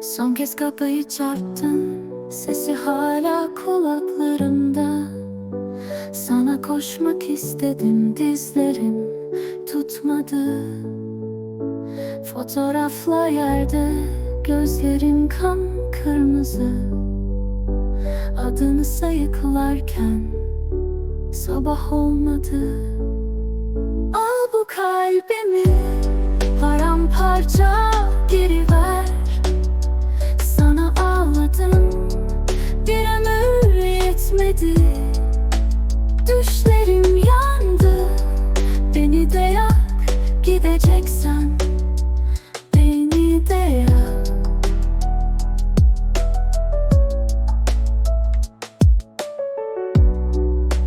Son kez kapıyı çarptın Sesi hala kulaklarımda. Sana koşmak istedim dizlerim tutmadı. Fotoğrafla yerde gözlerin kan kırmızı. Adını sayıklarken sabah olmadı. Al bu kalbimi paramparça yetmedi Düşlerim yandı. Beni de yak gideceksen Beni de yak.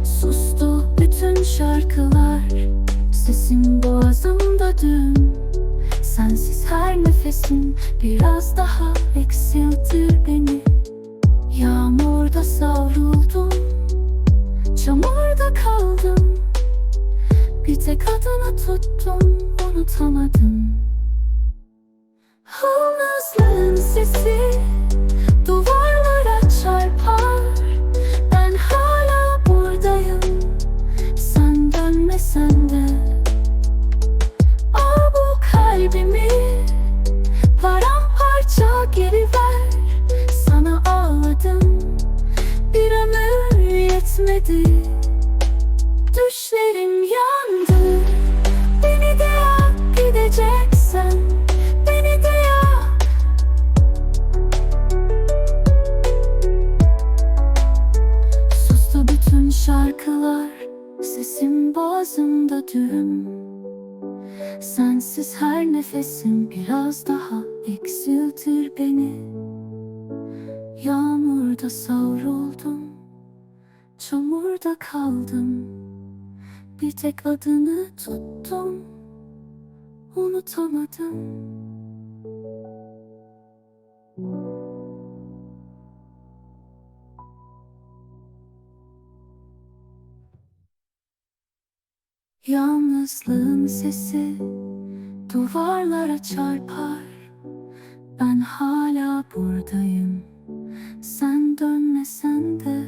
Sustu bütün şarkılar. Sesim boğazımda dün. Sensiz her nefesim biraz daha eksiltir beni kaldım. Bir tek adını tuttum unutamadım. Yalnızlığın sesi Duvarlara çarpar. Ben hala buradayım. Sen dönmesen de. Al bu kalbimi. Paramparça geri ver. Sana ağladım. Bir ömür yetmedi Düşlerim yandı. Beni de yak gideceksen. Beni de yak Sustu bütün şarkılar. Sesim boğazımda düğüm. Sensiz her nefesim biraz daha eksiltir beni. Yağmurda savruldum. Çamurda kaldım bir tek adını tuttum. Unutamadım. Yalnızlığın sesi duvarlara çarpar. Ben hala buradayım. Sen dönmesen de